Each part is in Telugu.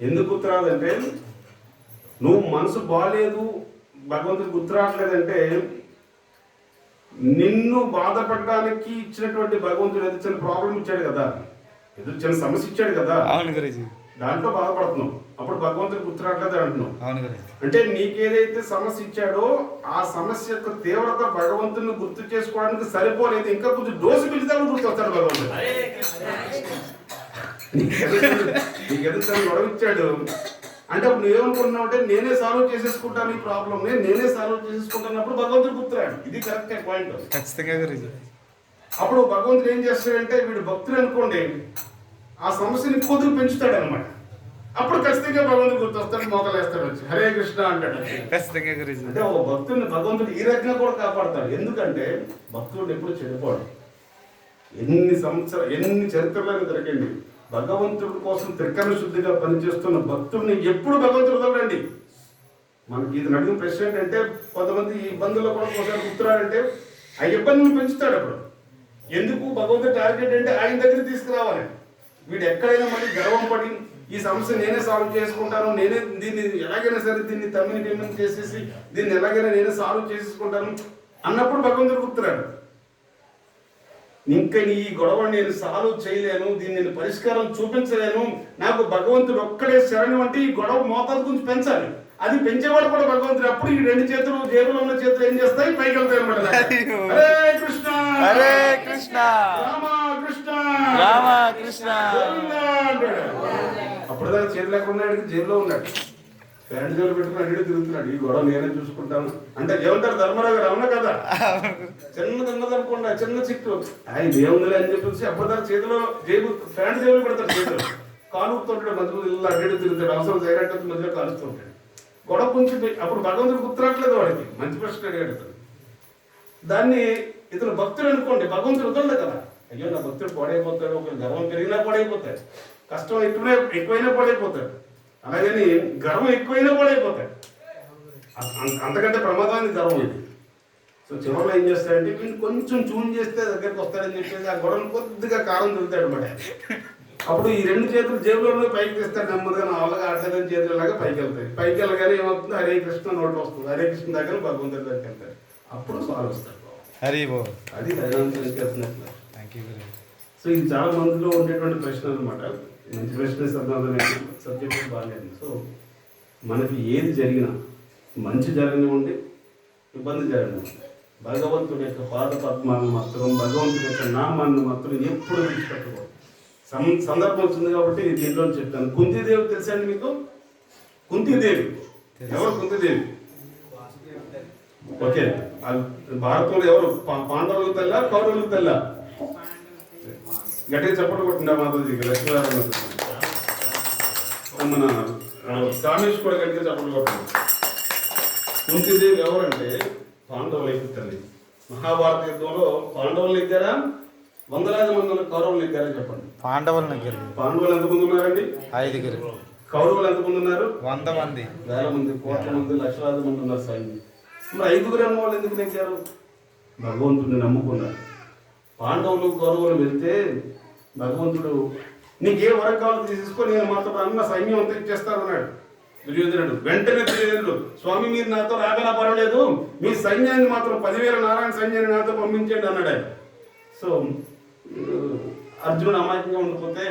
ఎందుకు గుర్తురాదంటే నువ్వు మనసు బాగాలేదు భగవంతుడు గుర్తురావట్లేదంటే నిన్ను బాధపడడానికి ఇచ్చినటువంటి భగవంతుడు ఏదో చిన్న ప్రాబ్లం ఇచ్చాడు కదా. ఏదో చిన్న సమస్య ఇచ్చాడు కదా. అవును గురుజీ. దాంట్లో బాధపడుతున్నావు. అప్పుడు భగవంతుడు గుర్తురావట్లేదు అంటున్నావు. అంటే నీకేదైతే సమస్య ఇచ్చాడో ఆ సమస్య యొక్క తీవ్రత భగవంతుని గుర్తు చేసుకోవడానికి సరిపోలేదు. ఇంకా కొంచెం డోసు పిలిస్తే కూడా గుర్తొస్తాడు భగవంతుడు. నీకేదో తను గొడవ ఇచ్చాడు అంటే అప్పుడు నువ్వేమనుకుంటున్నావు అంటే నేనే సాల్వ్ చేసేసుకుంటాను ఈ ప్రాబ్లమ్ నేనే సాల్వ్ చేసేసుకుంటున్నప్పుడు భగవంతుడు గుర్తురాడు ఇది కరెక్ట్ పాయింట్ ఖచ్చితంగా అప్పుడు భగవంతుడు ఏం చేస్తాడంటే వీడు భక్తులు అనుకోండి ఆ సమస్యని కొద్దిగా పెంచుతాడు అనమాట అప్పుడు ఖచ్చితంగా భగవంతుడు గుర్తొస్తాడు మోకలు వేస్తాడు వచ్చి హరే కృష్ణ అంటాడు. ఖచ్చితంగా అంటే ఒక భక్తుడిని భగవంతుడు ఈ రకంగా కూడా కాపాడతాడు. ఎందుకంటే భక్తుడు ఎప్పుడు చెడిపోడు. ఎన్ని సంవత్సరాలు ఎన్ని చరిత్రలను దొరికండి భగవంతుడి కోసం త్రికరణ శుద్ధిగా పనిచేస్తున్న భక్తుడిని ఎప్పుడు భగవంతుడు వదలండి మనకి ఇది అడిగిన ప్రశ్న ఏంటంటే కొంతమంది ఈ ఇబ్బందుల్లో కూడా ఒకసారి గుర్తురాడంటే ఆ ఇబ్బందులు పెంచుతాడు అప్పుడు. ఎందుకు? భగవంతుడి టార్గెట్ అంటే ఆయన దగ్గర తీసుకురావాలి. వీడు ఎక్కడైనా మళ్ళీ గర్వం పడి ఈ సమస్య నేనే సాల్వ్ చేసుకుంటాను నేనే దీన్ని ఎలాగైనా సరే దీన్ని తమ్మిని పేమెంట్ చేసేసి దీన్ని ఎలాగైనా నేనే సాల్వ్ చేసుకుంటాను అన్నప్పుడు భగవంతుడు గుర్తురాడు. ఇంకా నీ ఈ గొడవ నేను సాల్వ్ చేయలేను దీన్ని నేను పరిష్కారం చూపించలేను. నాకు భగవంతుడు ఒక్కడే శరణం అంటే ఈ గొడవ మోతాదు గురించి పెంచాలి. అది పెంచేవాడు కూడా భగవంతుడు అప్పుడు ఈ రెండు చేతులు జేబులో ఉన్న చేతులు ఏం చేస్తాయి? పైకి వెళ్తాయి అనమాట హరే కృష్ణ. హరే కృష్ణ. రామ కృష్ణ. రామ కృష్ణ. అప్పుడు దాకా చేతి లేకుండా జైల్లో ఉన్నాడు. ప్యాంట్ జోలు పెట్టుకుని అడిగి తిరుగుతున్నాడు. ఈ గొడవ నేనే చూసుకుంటాను. అంటే ఏమంటారు? ధర్మరావు గారు అవునా కదా? చిన్నది ఉన్నది చిన్న చిట్టు. ఆయన ఏముందిలే అని చెప్పేసి అప్పటిదాకా చేతిలో జేబు ప్యాంట్ జోలు పెడతాడు చేతిలో. కాలుపుతుంటాడు మధ్యలో ఇల్లు అడిగి తిరుగుతాడు. అవసరం చేయడానికి మధ్యలో కాలుస్తుంటాడు గొడవ కొంచెం అప్పుడు భగవంతుడు గుర్తురాట్లేదు వాడికి. మంచి ప్రశ్న అడిగాడు ఇతను. దాన్ని ఇతను భక్తుడు అనుకోండి. భగవంతుడు వదలదు కదా. అయ్యో నా భక్తుడు పాడైపోతాడు. ఒక గర్వం పెరిగినా పాడైపోతాడు. కష్టం ఎక్కువైనా ఎక్కువైనా పాడైపోతాడు. అలాగని గర్వం ఎక్కువైనా పాడైపోతాడు అ- అం- అంతకంటే ప్రమాదానికి గర్వం ఇది. సో చివరిలో ఏం చేస్తాడంటే వీళ్ళు కొంచెం చూన్ చేస్తే దగ్గరికి వస్తాడని చెప్పేసి ఆ గొడవను కొద్దిగా కారం దొరుకుతాడు అనమాట అప్పుడు ఈ రెండు చేతులు జేబులో పైకి తీస్తాడు నెమ్మదిగా నా వల్ల ఆడలేదని చేతులు లాగా పైకి వెళ్తాయి. పైకి వెళ్ళగానే ఏమవుతుంది? హరే కృష్ణ నోట్ వస్తుంది. హరే కృష్ణ దగ్గర భగవంతుడి దగ్గరికి వెళ్తాడు. అప్పుడు సాల్వ్ వస్తాడు హరి బో. అది గురుజీ సో ఇది చాలా మందిలో ఉండేటువంటి ప్రశ్న అనమాట మంచి ప్రశ్న సబ్జెక్ట్ బాగాలేదు సో మనకి ఏది జరిగినా మంచి జరగనివ్వండి ఇబ్బంది జరగనివ్వండి. భగవంతుడి యొక్క పాద పద్మాలను మాత్రం భగవంతుడి యొక్క నామాన్ని మాత్రం ఎప్పుడు విడిచిపెట్టకూడదు. సం సందర్భం వచ్చింది కాబట్టి దీంట్లో చెప్తాను. కుంతీదేవి తెలుసా అండి మీకు? కుంతీదేవి. ఎవరు కుంతీదేవి? ఓకే. భారతంలో ఎవరు? పాండవులకు తెల్ల కౌరవులకు తెల్ల? గట్టిగా చప్పట్లు కొట్టిండా మాతాజీకి లక్ష్మీనారాయణ మన కామేష్ కూడా గట్టిగా చప్పట్లు కొట్టింది కుంతిదేవి ఎవరంటే పాండవుల యొక్క తల్లి. మహాభారత యుద్ధంలో పాండవులు ఎగ్గారా వందలాది మంది ఉన్న కౌరవులు ఎగ్గారా చెప్పండి. పాండవుల దగ్గర పాండవులు ఎంతమంది ఉన్నారండి? ఐదుగురు. కౌరవులు ఎంతమంది ఉన్నారు? వంద మంది. వేల మంది కోట్ల మంది లక్షలాది మంది ఉన్నారు సైన్యం. మరి ఐదుగురు అన్న వాళ్ళు ఎందుకు నెగ్గారు భగవంతుడిని నమ్ముకున్నారు. పాండవులు కౌరవులు వెళ్తే భగవంతుడు నీకు ఏ వరం కావాలో తీసేసుకో నేను మాతో అన్న సైన్యం అంతా అన్నాడు దుర్యోధనుడు వెంటనే దుర్యోధనుడు స్వామి మీరు నాతో రాగలా పర్వాలేదు మీ సైన్యాన్ని మాత్రం పదివేల నారాయణ సైన్యాన్ని నాతో పంపించండి అన్నాడు ఆయన. సో అర్జునుడు అమాయకంగా ఉండిపోతే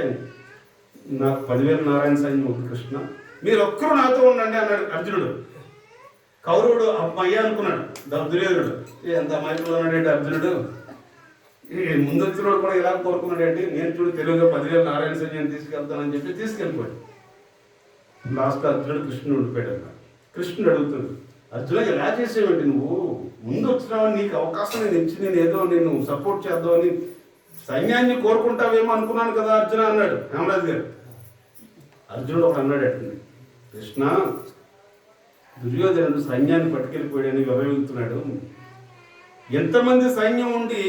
నాకు పదివేల నారాయణ సైన్యం వద్దు కృష్ణ. మీరు ఒక్కరు నాతో ఉండండి అన్నాడు అర్జునుడు. కౌరవుడు అమ్మయ్య అనుకున్నాడు దుర్యోధనుడు. ఏ, ఎంత అమాయకులు ఉన్నాడు అర్జునుడు. ఈ ముందొచ్చినోడు కూడా ఇలా కోరుకున్నాడు నేను చూడు తెలుగుగా పదివేల నారాయణ సైన్యాన్ని తీసుకెళ్తానని చెప్పి తీసుకెళ్ళిపోయాడు. లాస్ట్ అర్జునుడు కృష్ణుడు ఉండిపోయాడు అన్న కృష్ణుడు అడుగుతాడు అర్జున ఎలా చేసేవేంటి నువ్వు. ముందు వచ్చినావు నీకు అవకాశం నేను ఇచ్చి నేను ఏదో నేను సపోర్ట్ చేద్దామని సైన్యాన్ని కోరుకుంటావేమో అనుకున్నాను కదా అర్జున అన్నాడు రామరాజు గారు. అర్జునుడు ఒకడు అన్నాడు అట్టుంది కృష్ణ దుర్యోధనుడు సైన్యాన్ని పట్టుకెళ్ళిపోయాడని వివరిస్తున్నాడు. ఎంతమంది సైన్యం ఉండి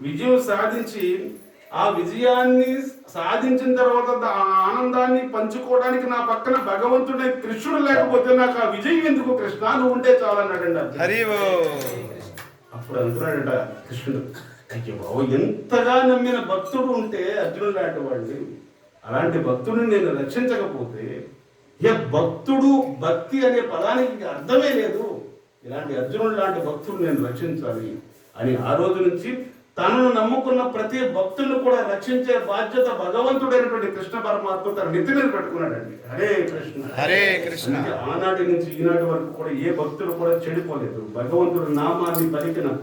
విజయం సాధించి ఆ విజయాన్ని సాధించిన తర్వాత ఆ ఆనందాన్ని పంచుకోవడానికి నా పక్కన భగవంతుడే కృష్ణుడు లేకపోతే నాకు ఆ విజయం ఎందుకు? కృష్ణ నువ్వు ఉంటే చాలన్నాడండి. హరి అప్పుడు అంటున్నాడట కృష్ణుడు అయ్యో బాబు ఎంతగా నమ్మిన భక్తుడు ఉంటే అర్జునుడు లాంటి వాడిని. అలాంటి భక్తుడిని నేను రక్షించకపోతే ఏ భక్తుడు భక్తి అనే పదానికి అర్థమే లేదు. ఇలాంటి అర్జునుడు లాంటి భక్తుడు నేను రక్షించాలి అని ఆ రోజు నుంచి తనను నమ్ముకున్న ప్రతి భక్తులను కూడా రక్షించే బాధ్యత భగవంతుడైనటువంటి కృష్ణ పరమాత్మ తన నెత్తి మీద పెట్టుకున్నాడండి. హరే కృష్ణ. హరే కృష్ణ. ఆనాటి నుంచి ఈనాటి వరకు కూడా ఏ భక్తుడు కూడా చెడిపోలేదు. భగవంతుడి నామాన్ని పలికిన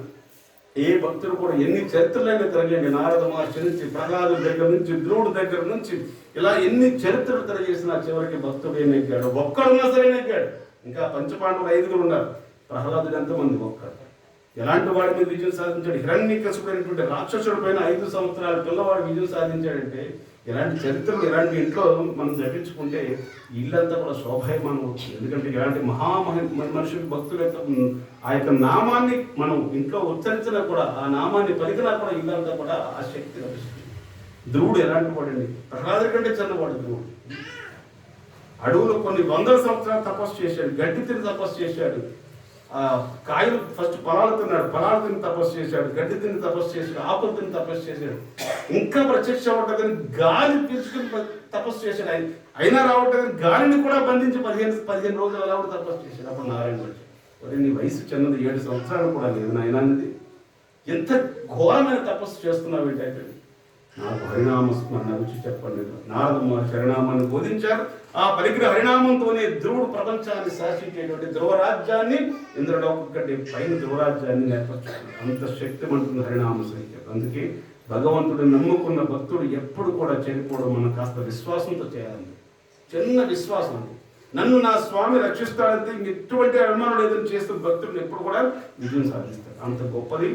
ఏ భక్తుడు కూడా ఎన్ని చరిత్రలైనా తిరగండి నారద మహర్షి నుంచి ప్రహ్లాదు దగ్గర నుంచి ధ్రువుడు దగ్గర నుంచి ఇలా ఎన్ని చరిత్రలు తిరగేసిన చివరికి భక్తుడు ఏం ఒక్కడున్నా సరే నెగ్గాడు. ఇంకా పంచపాండవులు ఐదుగురు ఉన్నారు. ప్రహ్లాదుడు ఎంతమంది? ఒక్కడు. ఎలాంటి వాడి మీద విజయం సాధించాడు? హిరణ్యకసుడైనటువంటి రాక్షసుడి పైన ఐదు సంవత్సరాల పిల్లవాడు విజయం సాధించాడంటే ఇలాంటి చరిత్రలు ఇలాంటి ఇంట్లో మనం జపించుకుంటే ఇల్లంతా కూడా శోభాయమానం అవుతుంది. ఎందుకంటే ఇలాంటి మహామహి మనుషులు భక్తుల యొక్క ఆ యొక్క నామాన్ని మనం ఇంట్లో ఉచ్చరించినా కూడా ఆ నామాన్ని పలికినా కూడా ఇల్లంతా కూడా ఆ శక్తి లభిస్తుంది. ధ్రువుడు ఎలాంటి వాడండి? ప్రహ్లాదు కంటే చిన్నవాడు ధ్రువుడు. అడవులో కొన్ని వందల సంవత్సరాలు తపస్సు చేశాడు గడ్డి తిని తపస్సు చేశాడు. కాయలు ఫస్ట్ పొలాలు తిన్నాడు. పొలాలు తిని తపస్సు చేశాడు. గడ్డి తిని తపస్సు చేశాడు. ఆకులు తిని తపస్సు చేశాడు. ఇంకా ప్రత్యక్ష అవ్వటం గాలి పీల్చుకుని తపస్సు చేశాడు. ఆయన అయినా రావటం గాలిని కూడా బంధించి పదిహేను పదిహేను రోజులు అలా కూడా తపస్సు చేశాడు. అప్పుడు నారాయణ వచ్చి మరి నీ వయసు చిన్నది. ఏడు సంవత్సరాలు కూడా లేదు నాయన ఎంత ఘోరమైన తపస్సు చేస్తున్నావు ఏంటంటే నాకు హరినామ స్మరణ రుచి చెప్పండి. నారదమ్మ శరణామాన్ని బోధించారు. ఆ పరిగ్రహ హరినామంతోనే ధ్రువుడు ప్రపంచాన్ని శాసించేటువంటి ధ్రువరాజ్యాన్ని ఇంద్రలోకం కంటే పైన ధ్రువరాజ్యాన్ని నేర్పచ్చుకున్నాడు అంత శక్తిమంటుంది హరినామ సంఖ్య. అందుకే భగవంతుడు నమ్ముకున్న భక్తుడు ఎప్పుడు కూడా చెడిపోవడం మనం కాస్త విశ్వాసంతో చేయాలి. చిన్న విశ్వాసం అండి నన్ను నా స్వామి రక్షిస్తాడంటే ఎటువంటి అనుమానం లేదని చేస్తున్న భక్తుడిని ఎప్పుడు కూడా విజయం సాధిస్తాడు. అంత గొప్పది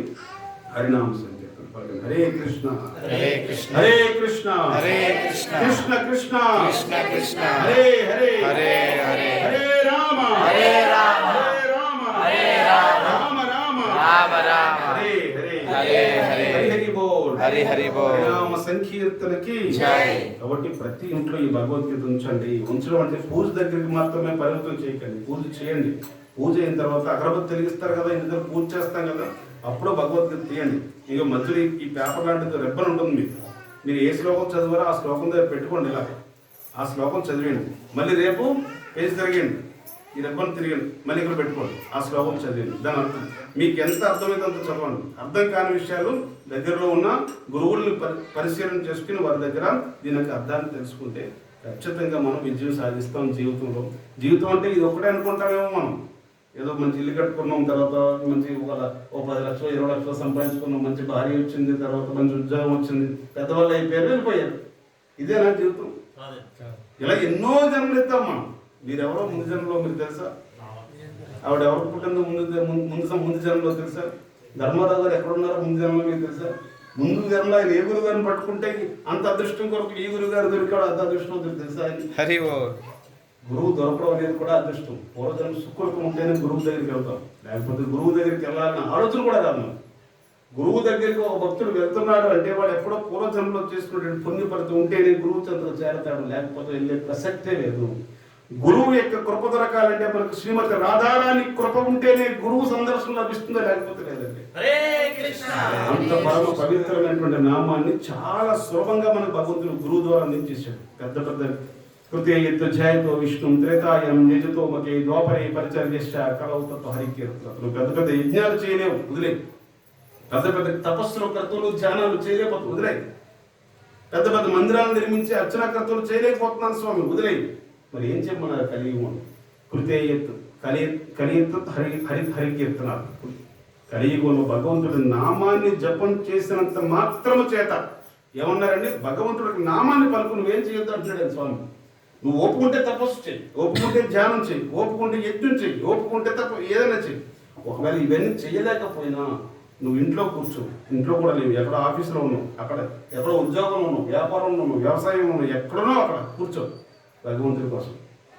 హరినామ సంకీర్తన హరే కృష్ణ హరే కృష్ణ. హరే కృష్ణ హరే కృష్ణ. కృష్ణ కృష్ణ కృష్ణ కృష్ణ. హరే హరే హరే హరే. హరే రామ హరే రామ. హరే రామ హరే రామ. రామ రామ రామ రామ. హరే హరే హరే హరే. హరి బోల్ హరి హరి బోల్. హరినామ సంకీర్తనకి జై. కాబట్టి ప్రతి ఇంట్లో ఈ భగవద్గీత ఉంచండి ఉంచడం అంటే పూజ దగ్గరికి మాత్రమే పరిమితం చేయకండి పూజ చేయండి పూజ అయిన తర్వాత అగరబత్తి వెలిగిస్తారు కదా దగ్గర పూజ చేస్తాం కదా అప్పుడు భగవద్గీత తీయండి ఇక మధ్యలో ఈ- పేపర్ లాంటిది రెబ్బన్ ఉంటుంది మీకు. మీరు ఏ శ్లోకం చదివారో ఆ శ్లోకం దగ్గర పెట్టుకోండి ఇలా. ఆ శ్లోకం చదివేయండి. మళ్ళీ రేపు పేజ్ తిరగండి. ఈ రెబ్బన్ తిరిగండి. మళ్ళీ ఇక్కడ పెట్టుకోండి. ఆ శ్లోకం చదివేయండి. దాని అర్థం. మీకు ఎంత అర్థమైతే అంత చదవండి. అర్థం కాని విషయాలు దగ్గరలో ఉన్న గురువుల్ని పరి పరిశీలన చేసుకుని వారి దగ్గర దీని యొక్క అర్థాన్ని తెలుసుకుంటే ఖచ్చితంగా మనం విజయం సాధిస్తాం జీవితంలో. జీవితం అంటే ఇది ఒకటే అనుకుంటామేమో మనం. ఏదో మంచి ఇల్లు కట్టుకున్నాం తర్వాత మంచి ఒక ఓ పది లక్షలు ఇరవై లక్షలు సంపాదించుకున్నాం మంచి భార్య వచ్చింది తర్వాత మంచి ఉద్యోగం వచ్చింది. పెద్దవాళ్ళు అయిపోయారు వెళ్ళిపోయారు. ఇదే నా జీవితం. ఇలా ఎన్నో జన్మలు ఎత్తాం మనం. మీరెవరో ముందు జన్మలో మీరు తెలుసా? ఆవిడ ఎవరు పుట్టిందో ముందు ముందు ముందు ముందు జన్మలో తెలుసా? ధర్మరాజు గారు ఎక్కడ ఉన్నారో ముందు జన్మలో మీకు తెలుసా? ముందు జన్మలో ఆయన ఏ గురువు గారిని పట్టుకుంటే అంత అదృష్టం కొరకు ఈ గురువు గారు దొరికాడు అంత అదృష్టం తెలుసా? హరి బోల్ గురువు దొరకడం అనేది కూడా అదృష్టం. పూర్వజన్మ సుకృతం ఉంటేనే గురువు దగ్గరికి వెళ్తాం. లేకపోతే గురువు దగ్గరికి వెళ్ళాలన్న ఆలోచన కూడా రాదు. గురువు దగ్గరికి ఒక భక్తుడు వెళ్తున్నాడు అంటే వాడు ఎప్పుడో పూర్వజన్మలో చేసుకున్నటువంటి పుణ్య ఫలితం ఉంటేనే గురువు చెంతకు చేరతాడు. లేకపోతే వెళ్ళే ప్రసక్తే లేదు. గురువు యొక్క కృప దొరకాలంటే మనకు శ్రీమతి రాధారాణి కృప ఉంటేనే గురువు సందర్శనం లభిస్తుందో లేకపోతే లేదండి అంత పరమ పవిత్రమైనటువంటి నామాన్ని చాలా సులభంగా మనకు భగవంతుడు గురువు ద్వారా అందించేశాడు. పెద్ద పెద్ద కృతే యుద్ధధ్యాయతో విష్ణు త్రేతాయం యజతో మకే ద్వాపరే పరిచర్యశ్చ కలౌతత్వ హరికీర్తనలు పెద్ద పెద్ద యజ్ఞాలు చేయలేవు వదిలే పెద్ద పెద్ద తపస్సులు కర్తలు ధ్యానాలు చేయలేకపోతే వదిలే పెద్ద పెద్ద మందిరాలు నిర్మించి అర్చనా కర్తలు చేయలేకపోతున్నాను స్వామి వదిలే మరి ఏం చెప్పమన్నారు కలియుగం కృతే ఎత్తు కలి కలియత్తు హరి హరి హరికీర్తనాలు. కలియుగంలో భగవంతుడి నామాన్ని జపం చేసినంత మాత్రము చేత. ఏమన్నారండి? భగవంతుడికి నామాన్ని పలుకు నువ్వేం చేయొద్దు అంటున్నాడు స్వామి. నువ్వు ఒప్పుకుంటే తపస్సు చెయ్యి. ఒప్పుకుంటే ధ్యానం చెయ్యి. ఒప్పుకుంటే యజ్ఞం చెయ్యి. ఒప్పుకుంటే తప్ప ఏదైనా చెయ్యి. ఒకవేళ ఇవన్నీ చేయలేకపోయినా నువ్వు ఇంట్లో కూర్చో. ఇంట్లో కూడా లేవు. ఎక్కడ ఆఫీసులో ఉన్నావు? అక్కడ ఎక్కడో ఉద్యోగంలో ఉన్నావు? వ్యాపారంలో ఉన్నావు? వ్యవసాయంలో ఉన్నావు? ఎక్కడనో అక్కడ? కూర్చో. భగవంతుడి కోసం.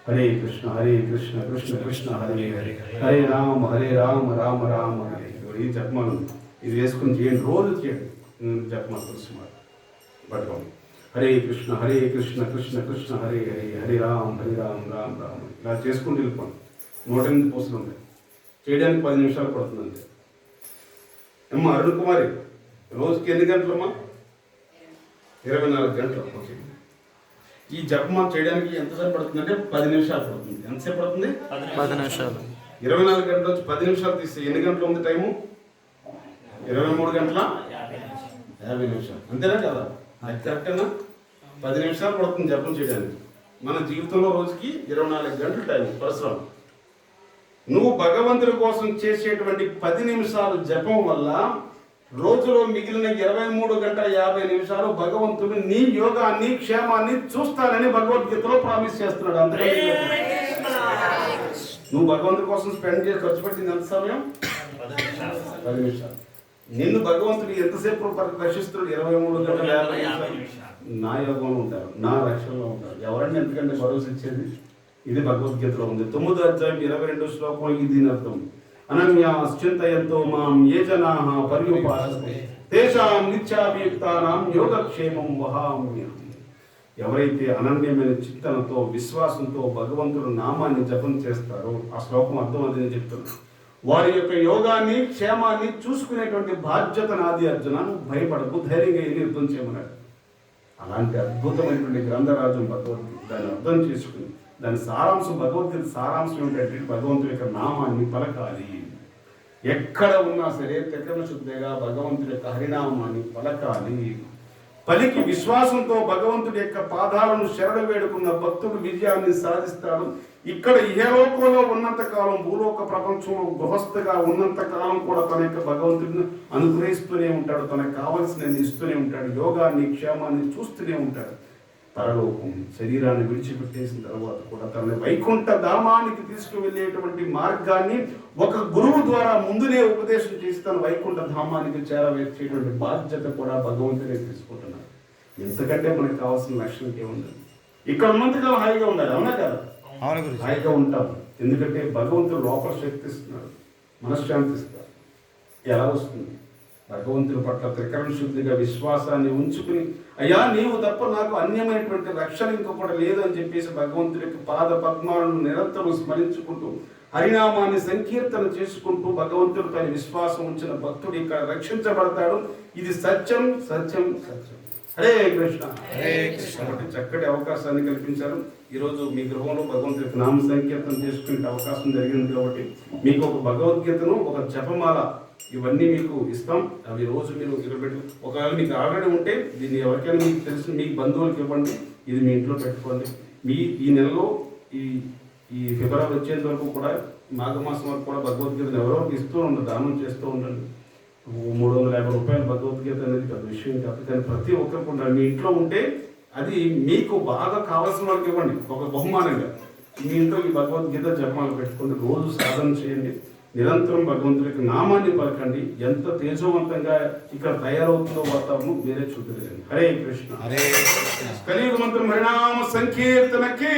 హరే కృష్ణ హరే కృష్ణ కృష్ణ కృష్ణ హరే హరే. హరే రామ హరే రామ రామ రామ హరే హరే. ఇది ఇది వేసుకుని చేయండి. రోజు చేయండి. జపమాలు కృష్ణ పట్టుకోండి. హరే కృష్ణ హరే కృష్ణ కృష్ణ కృష్ణ హరే హరే హరే రామ్ హరే రామ్ రామ్ రామ్. ఇలా చేసుకుంటూ వెళ్ళిపోండి. నూట ఎనిమిది పోస్టులు ఉంటాయి. చేయడానికి పది నిమిషాలు పడుతుంది అంతే అమ్మ అరుణ్ కుమారి రోజుకి ఎన్ని గంటలమ్మా? ఇరవై నాలుగు గంటలు. ఓకే. ఈ జపం చేయడానికి ఎంతసేపు పడుతుంది అంటే పది నిమిషాలు పడుతుంది. ఎంతసేపు పడుతుంది? పది నిమిషాలు. ఇరవై నాలుగు గంటల నుంచి పది నిమిషాలు తీస్తే ఎన్ని గంటలు ఉంది టైము? ఇరవై మూడు గంటల? యాభై నిమిషాలు. అంతేనా కదా? అది కరెక్టేనా పది నిమిషాలు పడుతుంది జపం చేయడానికి. మన జీవితంలో రోజుకి ఇరవై నాలుగు గంటలు టైం పరిశ్రమ. నువ్వు భగవంతుడి కోసం చేసేటువంటి పది నిమిషాలు జపం వల్ల రోజులో మిగిలిన ఇరవై మూడు గంటల యాభై నిమిషాలు భగవంతుడు నీ యోగాన్ని క్షేమాన్ని చూస్తానని భగవద్గీతలో ప్రామిస్ చేస్తున్నాడు. అందుకని నువ్వు భగవంతుడి కోసం స్పెండ్ చేసి ఖర్చు పెట్టింది ఎంత సమయం? పది నిమిషాలు. నిన్ను భగవంతుడు ఎంతసేపు రక్షిస్తున్నాడు? ఇరవై మూడు గంటల యాభై నా యోగంలో ఉంటారు. నా రక్షణలో ఉంటారు. ఎవరండి ఎందుకంటే భరోసా ఇచ్చేది? ఇది భగవద్గీతలో ఉంది. తొమ్మిది అధ్యాయం ఇరవై రెండు శ్లోకం ఇది దీని అర్థం. అనన్యాశ్చింతయంతో మాం ఏ జనా పర్యుపాసతే. తేషాం నిత్యాభియుక్తానాం యోగక్షేమం వహామ్యహం. ఎవరైతే అనన్యమైన చింతనతో విశ్వాసంతో భగవంతుడు నామాన్ని జపం చేస్తారో ఆ శ్లోకం అర్థం అది నేను చెప్తున్నాను వారి యొక్క యోగాన్ని క్షేమాన్ని చూసుకునేటువంటి బాధ్యత నాది అర్జున. నువ్వు భయపడకు ధైర్యంగా వెళ్ళి యుద్ధం చేయమన్నాడు. అలాంటి అద్భుతమైనటువంటి గ్రంథరాజం భగవద్గీత దాన్ని అర్థం చేసుకుని దాని సారాంశం భగవద్గీత సారాంశం ఏంటంటే భగవంతుడి యొక్క నామాన్ని పలకాలి. ఎక్కడ ఉన్నా సరే త్రికరణ శుద్ధిగా భగవంతుడి యొక్క హరినామాన్ని పలకాలి. పలికి విశ్వాసంతో భగవంతుడి యొక్క పాదాలను శరణ వేడుకున్న భక్తుడు విజయాన్ని సాధిస్తాడు. ఇక్కడ ఇహలోకంలో ఉన్నంత కాలం భూలోక ప్రపంచంలో గృహస్థగా ఉన్నంత కాలం కూడా తన యొక్క భగవంతుడిని అనుగ్రహిస్తూనే ఉంటాడు. తనకు కావలసినది ఇస్తూనే ఉంటాడు. యోగాన్ని క్షేమాన్ని చూస్తూనే ఉంటాడు. పరలోకం శరీరాన్ని విడిచిపెట్టేసిన తర్వాత కూడా తనని వైకుంఠ ధామానికి తీసుకువెళ్ళేటువంటి మార్గాన్ని ఒక గురువు ద్వారా ముందునే ఉపదేశం చేసి తన వైకుంఠ ధామానికి చేరవేర్చేటువంటి బాధ్యత కూడా భగవంతుడే తీసుకుంటున్నాడు. ఎంతకంటే మనకు కావాల్సిన లక్ష్యం ఏముండదు ఇక్కడ ఉన్నంతగా హాయిగా ఉండాలి అవునా కదా? హాయిగా ఉంటాం. ఎందుకంటే భగవంతుడు లోపల శక్తి ఇస్తున్నాడు మనశ్శాంతి ఇస్తాడు ఎలా వస్తుంది? భగవంతుని పట్ల త్రికరణ శుద్ధిగా విశ్వాసాన్ని ఉంచుకుని అయ్యా నీవు తప్ప నాకు అన్యమైనటువంటి రక్షణ ఇంకొకటి లేదు అని చెప్పేసి భగవంతుడి యొక్క పాద పద్మాలను నిరంతరం స్మరించుకుంటూ హరినామాన్ని సంకీర్తన చేసుకుంటూ భగవంతుడిపై విశ్వాసం ఉంచిన భక్తుడు ఇక్కడ రక్షించబడతాడు. ఇది సత్యం సత్యం సత్యం. హరే కృష్ణ. హరే కృష్ణ. చక్కటి అవకాశాన్ని కల్పించారు. ఈరోజు మీ గృహంలో భగవంతుడి నామ సంకీర్తన చేసుకునే అవకాశం జరిగింది కాబట్టి మీకు ఒక భగవద్గీతను ఒక జపమాల ఇవన్నీ మీకు ఇస్తాం. అవి రోజు మీరు ఇక్కడ పెట్టి ఒకవేళ మీకు ఆల్రెడీ ఉంటే దీన్ని ఎవరికైనా మీకు తెలిసిన మీ బంధువులకు ఇవ్వండి. ఇది మీ ఇంట్లో పెట్టుకోండి. మీ ఈ నెలలో ఈ ఈ ఫిబ్రవరి వచ్చేంత వరకు కూడా మాఘమాసం వరకు కూడా భగవద్గీతను ఎవరో ఇస్తూ ఉండండి దానం చేస్తూ ఉండండి. మూడు వందల యాభై రూపాయల భగవద్గీత అనేది పెద్ద విషయం కాదు. కానీ ప్రతి ఒక్కరికి ఉండాలి మీ ఇంట్లో ఉంటే అది మీకు బాగా కావాల్సిన వాళ్ళకి ఇవ్వండి. ఒక బహుమానంగా. మీ ఇంట్లో ఈ భగవద్గీత జపమాలు పెట్టుకుని రోజు సాధన చేయండి. నిరంతరం భగవంతుడి యొక్క నామాన్ని పలకండి. ఎంత తేజవంతంగా ఇక్కడ తయారవుతుందో వాతావరణం మీరే చూద్దరు హరే కృష్ణ. హరే కృష్ణ. కలియుగ మంత్రం హరినామ సంకీర్తనకి.